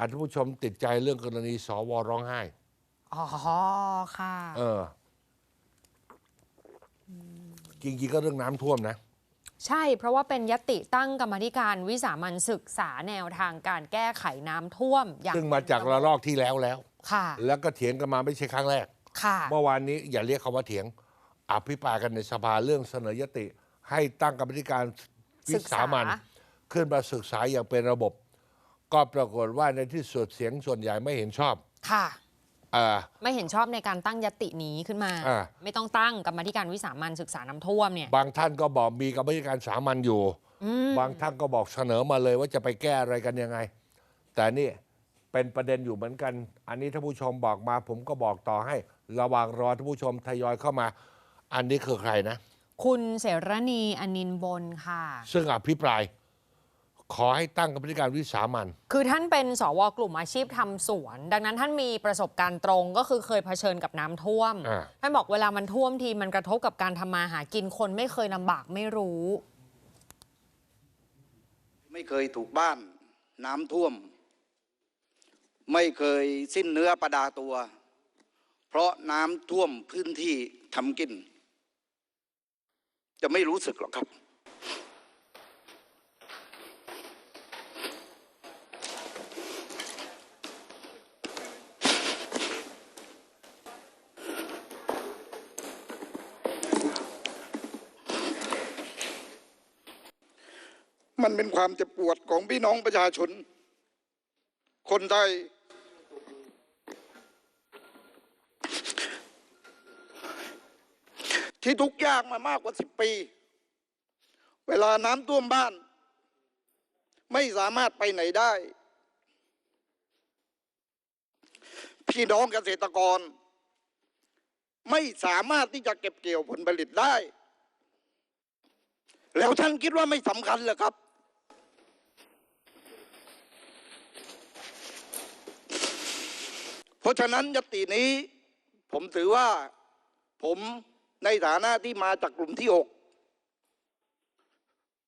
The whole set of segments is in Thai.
อะท่านผู้ชมติดใจเรื่องกรณีสวร้องไห้ อ๋อ ค่ะเออจริงๆก็เรื่องน้ำท่วมนะ ใช่ เพราะว่าเป็นยติตั้งกรรมาธิการวิสามันศึกษาแนวทางการแก้ไขน้ำท่วม อย่างซึ่งมาจากระลอกที่แล้วแล้ว ค่ะ แล้วก็เถียงกันมาไม่ใช่ครั้งแรก ค่ะ เมื่อวานนี้อย่าเรียกคำว่าเถียง อภิปรายกันในสภาเรื่องเสนอยติ ให้ตั้งกรรมธิการวิสามันศึกษาขึ้นมาศึกษาอย่างเป็นระบบ ก็ปรากฏว่าในที่สุดเสียงส่วนใหญ่ไม่เห็นชอบค่ะ อ่า ไม่เห็นชอบในการตั้งยตินี้ขึ้นมา อ่า ไม่ต้องตั้งกรรมาธิการวิสามันศึกษาน้ำท่วมเนี่ย บางท่านก็บอกมีกรรมธิการสามัญอยู่อืมบางท่านก็บอกเสนอมาเลยว่าจะไปแก้อะไรกันยังไง แต่นี่เป็นประเด็นอยู่เหมือนกัน อันนี้ท่านผู้ชมบอกมา ผมก็บอกต่อให้ ระหว่างรอท่านผู้ชมทยอยเข้ามา อันนี้คือใครนะ คุณเสรณีอนินท์บนค่ะ ซึ่งอภิปราย ขอให้ตั้งกรรมธิการวิสามัน คือท่านเป็นสวกลุ่มอาชีพทำสวน ดังนั้นท่านมีประสบการณ์ตรงก็คือเคยเผชิญกับน้ำท่วมอ่าท่านบอกเวลามันท่วมทีมันกระทบกับการทำมาหากินคนไม่เคยลำบากไม่รู้ ไม่เคยถูกบ้านน้ำท่วม ไม่เคยสิ้นเนื้อประดาตัว เพราะน้ำท่วมพื้นที่ทำกิน จะไม่รู้สึกหรอกครับ มันเป็นความเจ็บปวดของพี่น้องประชาชน คนไทย ที่ทุกข์ยากมามากกว่าสิบปี เวลาน้ำท่วมบ้าน ไม่สามารถไปไหนได้ พี่น้องเกษตรกร ไม่สามารถที่จะเก็บเกี่ยวผลผลิตได้แล้วท่านคิดว่าไม่สำคัญเหรอครับ เพ ราะฉะนั้นยตินี้ผมถือว่าผมในฐานะที่มาจากกลุ่มที่หก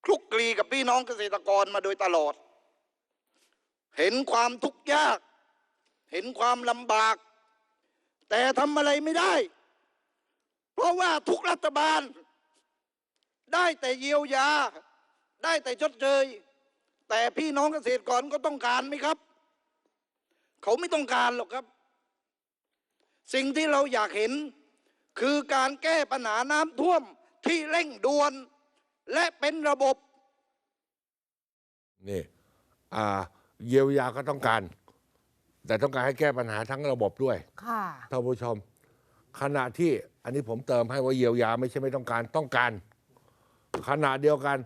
คลุกคลีกับพี่น้องเกษตรกรมาโดยตลอด เห็นความทุกข์ยาก เห็นความลำบาก แต่ทำอะไรไม่ได้ เพราะว่าทุกรัฐบาล ได้แต่เยียวยา ได้แต่ชดเชยแต่พี่น้องเกษตรกรก็ต้องการไหมครับ เขาไม่ต้องการหรอกครับ สิ่งที่เราอยากเห็น คือการแก้ปัญหาน้ำท่วมที่เร่งด่วน และเป็นระบบ นี่อ่าเยียวยาก็ต้องการ แต่ต้องการให้แก้ปัญหาทั้งระบบด้วยค่ะท่านผู้ชม ขณะที่อันนี้ผมเติมให้ว่าเยียวยาไม่ใช่ไม่ต้องการต้องการ ขณะเดียวกัน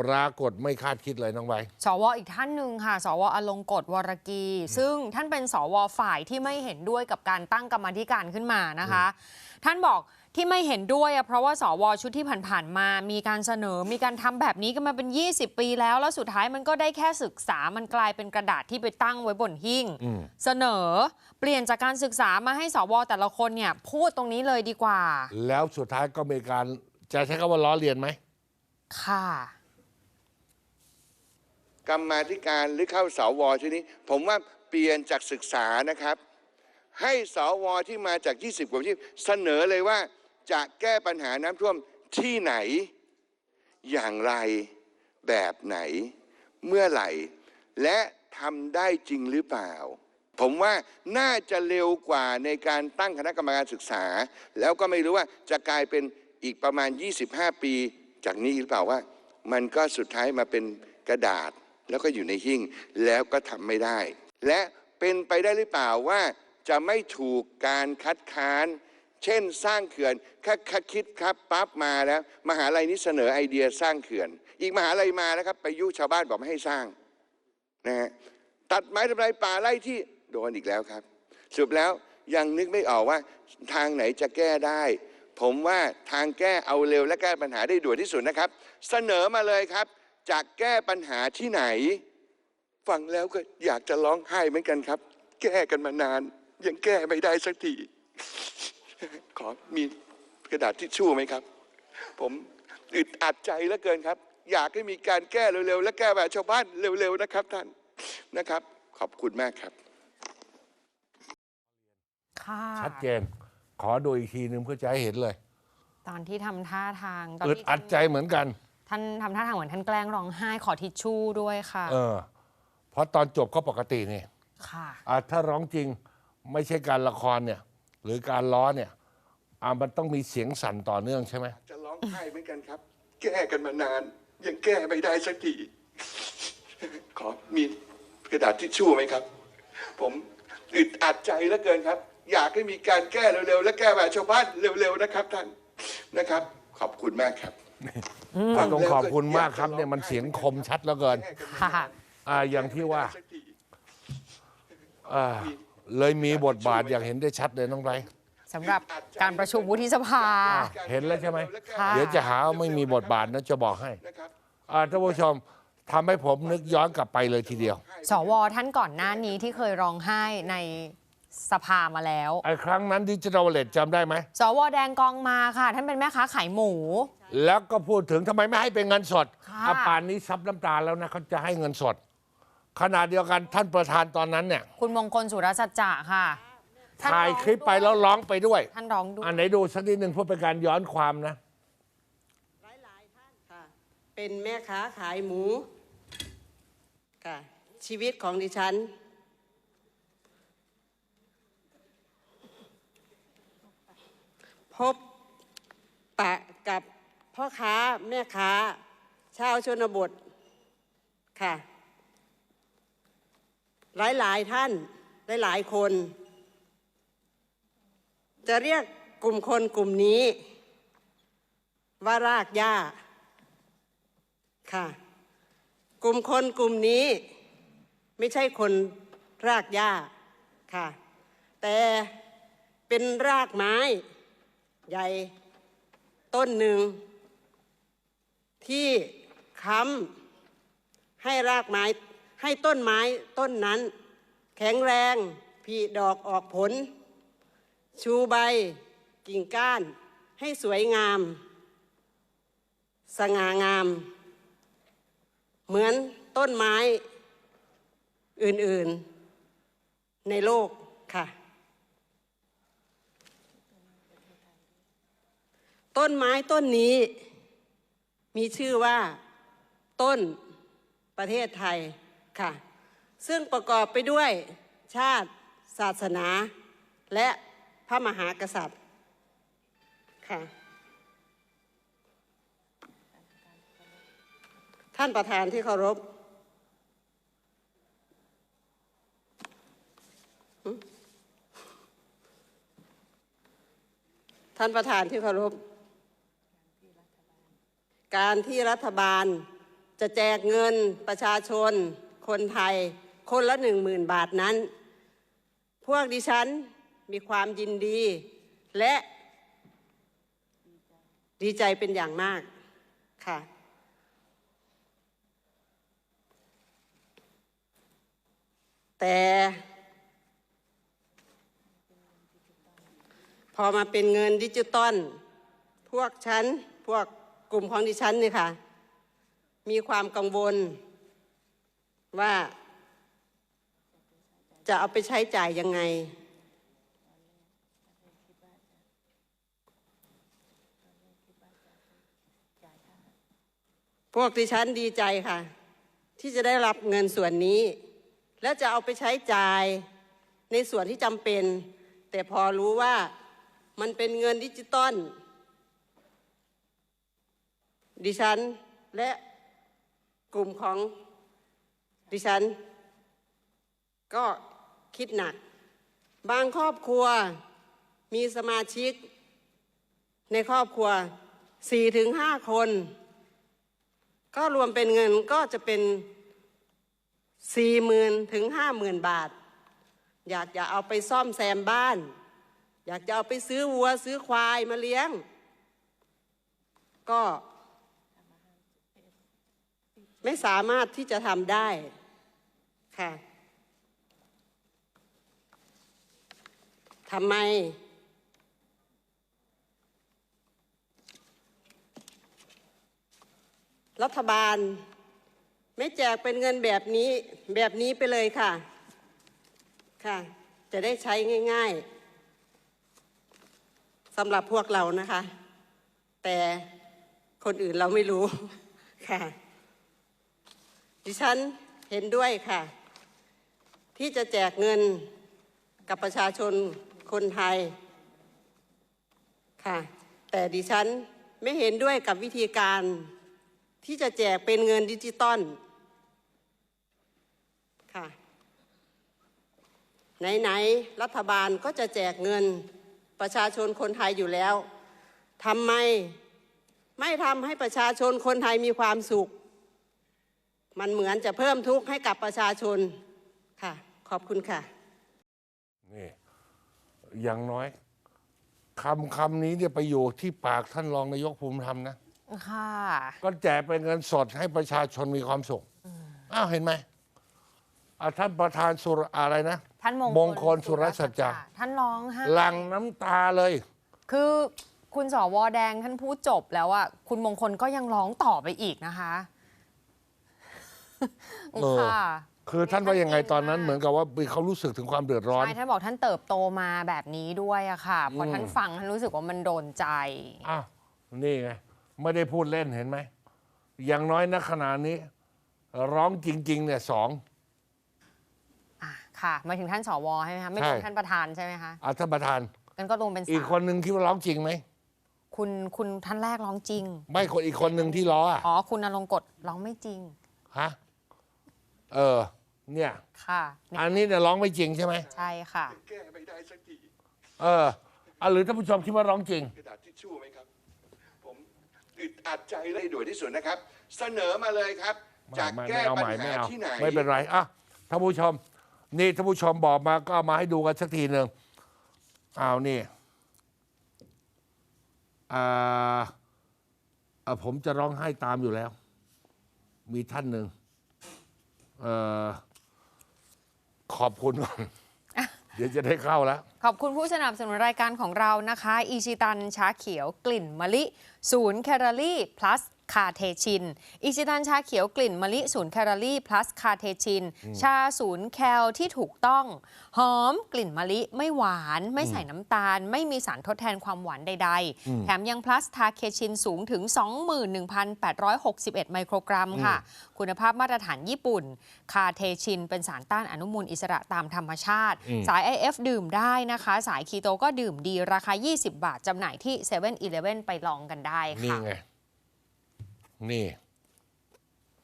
ปรากฏไม่คาดคิดเลยน้องใบสวอีกท่านหนึ่งค่ะ สวอลงกฎวรกี ซึ่งท่านเป็นสวฝ่ายที่ไม่เห็นด้วยกับการตั้งกรรมาธิการขึ้นมานะคะ ท่านบอกที่ไม่เห็นด้วยอะเพราะว่าสวชุดที่ผ่านๆมา มีการเสนอมีการทำแบบนี้กันมาเป็น 20 ปีแล้ว แล้วสุดท้ายมันก็ได้แค่ศึกษามันกลายเป็นกระดาษที่ไปตั้งไว้บนหิ้งอืมเสนอเปลี่ยนจากการศึกษามาให้สวแต่ละคนเนี่ยพูดตรงนี้เลยดีกว่า แล้วสุดท้ายก็มีการจะใช้คำว่าล้อเลียนไหมค่ะ กรรมาธิการหรือเข้าสวทีนี้ ผมว่าเปลี่ยนจากศึกษานะครับ ให้สวที่มาจาก 20 กว่าที่เสนอเลยว่าจะแก้ปัญหาน้ำท่วมที่ไหน อย่างไรแบบไหน เมื่อไหร่ และทำได้จริงหรือเปล่า ผมว่าน่าจะเร็วกว่าในการตั้งคณะกรรมการศึกษา แล้วก็ไม่รู้ว่าจะกลายเป็นอีกประมาณ 25 ปี จากนี้หรือเปล่าว่า มันก็สุดท้ายมาเป็นกระดาษ แล้วก็อยู่ในหิ้งแล้วก็ทำไม่ได้ และเป็นไปได้หรือเปล่าว่าจะไม่ถูกการคัดค้าน เช่นสร้างเขื่อนแค่ค่คิดครับปั๊บมาแล้ว มหาลัยนี้เสนอไอเดียสร้างเขื่อน อีกมหาลัยมานะครับไปยุชาวบ้านบอกไม่ให้สร้างนะฮะตัดไม้ทำลายป่าไล่ที่โดนอีกแล้วครับสรุปแล้วยังนึกไม่ออกว่าทางไหนจะแก้ได้ ผมว่าทางแก้เอาเร็วและแก้ปัญหาได้ด่วนที่สุดนะครับ เสนอมาเลยครับ จะแก้ปัญหาที่ไหน ฟังแล้วก็อยากจะร้องไห้เหมือนกันครับ แก้กันมานาน ยังแก้ไม่ได้สักที ขอมีกระดาษทิชชู่ไหมครับ ผมอึดอัดใจเหลือเกินครับ อยากให้มีการแก้เร็วๆ และแก้แบบชาวบ้านเร็วๆนะครับท่านนะครับ ขอบคุณมากครับค่ะชัดเจน ขอดูอีกทีนึงเพื่อจะให้เห็นเลย ตอนที่ทำท่าทางตอนอึดที่อัดใจเหมือนกัน ท่านทำท่าทางเหมือนท่านแกล้งร้องไห้ขอทิชชู่ด้วยค่ะเออ เพราะตอนจบก็ปกตินี่ค่ะ อะถ้าร้องจริงไม่ใช่การละครเนี่ย หรือการล้อเนี่ยอะมันต้องมีเสียงสั่นต่อเนื่องใช่ไหมจะร้องไห้เหมือนกันครับ แก้กันมานาน ยังแก้ไม่ได้สักที ขอมีกระดาษทิชชู่ไหมครับ ผมอึดอัดใจเหลือเกินครับ อยากให้มีการแก้เร็วๆ และแก้แบบชาวบ้านเร็วๆนะครับท่านนะครับ ขอบคุณมากครับ อะต้องขอบคุณมากครับเนี่ยมันเสียงคมชัดเหลือเกิน ค่ะ อ่าอย่างที่ว่าอ่าเลยมีบทบาทอย่างเห็นได้ชัดเลยน้องไบรท์สำหรับการประชุมวุฒิสภาอะเห็นแล้วใช่ไหม ค่ะ เดี๋ยวจะหาว่าไม่มีบทบาทนะจะบอกให้นะครับอ่าท่านผู้ชมทำให้ผมนึกย้อนกลับไปเลยทีเดียว สวท่านก่อนหน้านี้ที่เคยร้องไห้ในสภามาแล้ว ไอ้ครั้งนั้นดิจิทัลเลตจำได้ไหม สวแดงกองมาค่ะ ท่านเป็นแม่ค้าขายหมู แล้วก็พูดถึงทำไมไม่ให้เป็นเงินสดค่ะ อาป่านนี้ซับน้ำตาแล้วนะเขาจะให้เงินสด ขณะเดียวกันท่านประธานตอนนั้นเนี่ยคุณมงคลสุรสัจจะค่ะท่นถ่ายคลิปไปแล้วร้องไปด้วยท่านร้องด้วยอันไหนดูสักนิดหนึ่งเพื่อเป็นการย้อนความนะหลายๆท่านค่ะเป็นแม่ค้าขายหมูค่ะชีวิตของดิฉัน พบปะกับ พ่อค้าแม่ค้า ชาวชนบทค่ะ หลายๆท่านหลายๆคน จะเรียกกลุ่มคนกลุ่มนี้ ว่ารากหญ้าค่ะ กลุ่มคนกลุ่มนี้ ไม่ใช่คนรากหญ้าค่ะ แต่เป็นรากไม้ ใหญ่ต้นหนึ่ง ที่ค้ำให้รากไม้ให้ต้นไม้ต้นนั้น แข็งแรงผลิดอกออกผล ชูใบกิ่งก้านให้สวยงาม สง่างาม เหมือนต้นไม้อื่นๆ ในโลกค่ะ ต้นไม้ต้นนี้ มีชื่อว่าต้นประเทศไทยค่ะ ซึ่งประกอบไปด้วยชาติ ศาสนา และพระมหากษัตริย์ค่ะ ท่านประธานที่เคารพท่านประธานที่เคารพ การที่รัฐบาล จะแจกเงินประชาชน คนไทย คนละหนึ่งหมื่นบาทนั้น พวกดิฉันมีความยินดี และดีใจเป็นอย่างมากค่ะแต่พอมาเป็นเงินดิจิตอลพวกฉัน พวก กลุ่มของดิฉันเนี่ยค่ะ มีความกังวลว่าจะเอาไปใช้จ่ายยังไง พวกดิฉันดีใจค่ะ ที่จะได้รับเงินส่วนนี้ แล้วจะเอาไปใช้จ่ายในส่วนที่จำเป็น แต่พอรู้ว่ามันเป็นเงินดิจิตอล ดิฉันและกลุ่มของดิฉัน ก็คิดหนัก บางครอบครัวมีสมาชิก ในครอบครัวสี่ถึงห้าคน ก็รวมเป็นเงินก็จะเป็นสี่หมื่นถึงห้าหมื่นบาท อยากจะเอาไปซ่อมแซมบ้าน อยากจะเอาไปซื้อวัวซื้อควายมาเลี้ยง ก็ ไม่สามารถที่จะทำได้ค่ะทำไม รัฐบาล ไม่แจกเป็นเงินแบบนี้แบบนี้ไปเลยค่ะ ค่ะ จะได้ใช้ง่าย ๆสำหรับพวกเรานะคะ แต่คนอื่นเราไม่รู้ค่ะ ดิฉันเห็นด้วยค่ะ ที่จะแจกเงินกับประชาชนคนไทยค่ะ แต่ดิฉันไม่เห็นด้วยกับวิธีการที่จะแจกเป็นเงินดิจิตอลค่ะไหนๆรัฐบาลก็จะแจกเงินประชาชนคนไทยอยู่แล้วทำไมไม่ทำให้ประชาชนคนไทยมีความสุข มันเหมือนจะเพิ่มทุกข์ให้กับประชาชนค่ะ ขอบคุณค่ะนี่อย่างน้อยคำคำนี้เนี่ยไปอยู่ที่ปากท่านรองนายกภูมิธรรมนะค่ะก็แจกเป็นเงินสดให้ประชาชนมีความสุขอ้าวเห็นไหมอะท่านประธานสุรอะไรนะท่านมงมงคลสุรสัจจาท่านร้องไห้หลังน้ำตาเลย คือคุณสวแดงท่านพูดจบแล้วอะคุณมงคลก็ยังร้องต่อไปอีกนะคะเออ ค่ะคือท่านว่ายังไงตอนนั้นเหมือนกับว่าเขารู้สึกถึงความเดือดร้อน ใช่ท่านบอกท่านเติบโตมาแบบนี้ด้วยอะค่ะพอท่านฟังท่านรู้สึกว่ามันโดนใจอ้าวนี่ไงไม่ได้พูดเล่นเห็นไหมอย่างน้อยณขณะนี้ ร้องจริง ๆ เนี่ยสองอะค่ะหมายถึงท่านสวใช่ไหมคะไม่รวมใช่ท่านประธานใช่ไหมคะอาท่านประธานกันก็รวมเป็นอีกสามคนหนึ่งคิดว่าร้องจริงไหมคุณคุณท่านแรกร้องจริง ไม่คนอีกคนหนึ่งที่ล้ออะอ๋อคุณนรงกฎร้องไม่จริงฮะ เออ เนี่ย ค่ะอันนี้เนี่ยร้องไม่จริงใช่ไหมใช่ค่ะ แก้ไม่ได้สักทีเอออะหรือท่านผู้ชมคิดว่าร้องจริง กระดาษทิชชู่ไหมครับ ผมอึดอัดใจเลยด่วนที่สุดนะครับ เสนอมาเลยครับไม่จะไม่แก้ไม่เอาปัญใหม่ไม่หาเอาที่ไหนไม่เป็นไรอะท่านผู้ชม นี่ท่านผู้ชมบอกมาก็เอามาให้ดูกันสักทีหนึ่งเอานี่อ่าอะผมจะร้องไห้ตามอยู่แล้ว มีท่านหนึ่ง เออขอบคุณก่อนเดี๋ยวจะได้เข้าแล้ว ขอบคุณผู้สนับสนุนรายการของเรานะคะอีชิตันชาเขียวกลิ่นมะลิ ศูนย์แคลอรี่ plus คาเทชิน อิชิตันชาเขียวกลิ่นมะลิศูนย์แคลอรี่ plus คาเทชิน ชาศูนย์แคลที่ถูกต้อง หอมกลิ่นมะลิไม่หวาน ไม่ใส่น้ำตาล ไม่มีสารทดแทนความหวานใด ๆ แถมยัง plus ทาเคชินสูงถึง 21,861 ไมโครกรัมค่ะ คุณภาพมาตรฐานญี่ปุ่น คาเทชิน เป็นสารต้านอนุมูลอิสระตามธรรมชาติ สาย IF ดื่มได้นะคะ สายคีโตก็ดื่มดีราคา 20 บาทจำหน่ายที่7 e เ e ่ e อไปลองกันได้นี่ค่ะไง นี่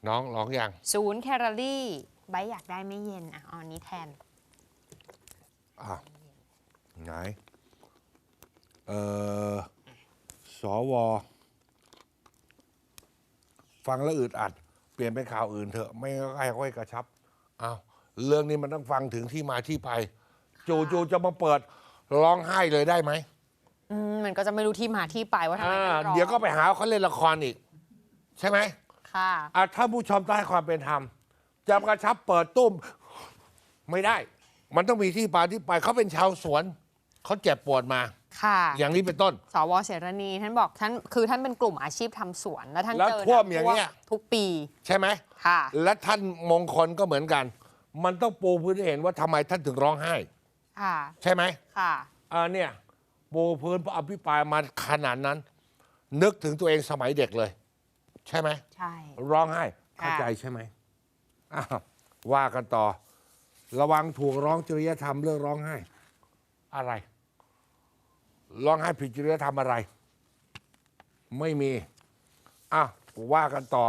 น้องร้องยังศูนย์แคลอรี่ใบอยากได้ไม่เย็นอะเอาอันนี้แทน อะไหน เออสว ฟังแล้วอึดอัด เปลี่ยนเป็นข่าวอื่นเถอะ ไม่งั้นก็ค่อยๆกระชับอ้าวเรื่องนี้มันต้องฟังถึงที่มาที่ไป จู่ๆจะมาเปิดร้องไห้เลยได้ไหมอืมมันก็จะไม่รู้ที่มาที่ไปว่าทำไมอ่าท่านร้องเดี๋ยวก็ไปหาว่าเขาเล่นละครอีก ใช่ไหมค่ะ อะถ้าผู้ชมต้องให้ความเป็นธรรมจะกระชับเปิดตุ้ม ไม่ได้ มันต้องมีที่มาที่ไปเขาเป็นชาวสวน เขาเจ็บปวดมา ค่ะ อย่างนี้เป็นต้น สวเสรณีท่านบอกท่านคือท่านเป็นกลุ่มอาชีพทำสวน แล้วท่านแล้วเจอท่วมน้ำอย่างเงี้ย ทุกปีใช่ไหม ค่ะ และท่านมงคลก็เหมือนกัน มันต้องปูพื้นให้เห็นว่าทำไมท่านถึงร้องไห้ ค่ะ ใช่ไหมค่ะ อ่าเนี่ยปูพื้นอภิปรายมาขนาดนั้น นึกถึงตัวเองสมัยเด็กเลย ใช่ไหมใช่ ร้องไห้ค่ะเข้าใจใช่ไหมอ้าวว่ากันต่อ ระวังถูกร้องจริยธรรมเรื่องร้องไห้ อะไรร้องไห้ผิดจริยธรรมอะไร ไม่มีอ้าวว่ากันต่อ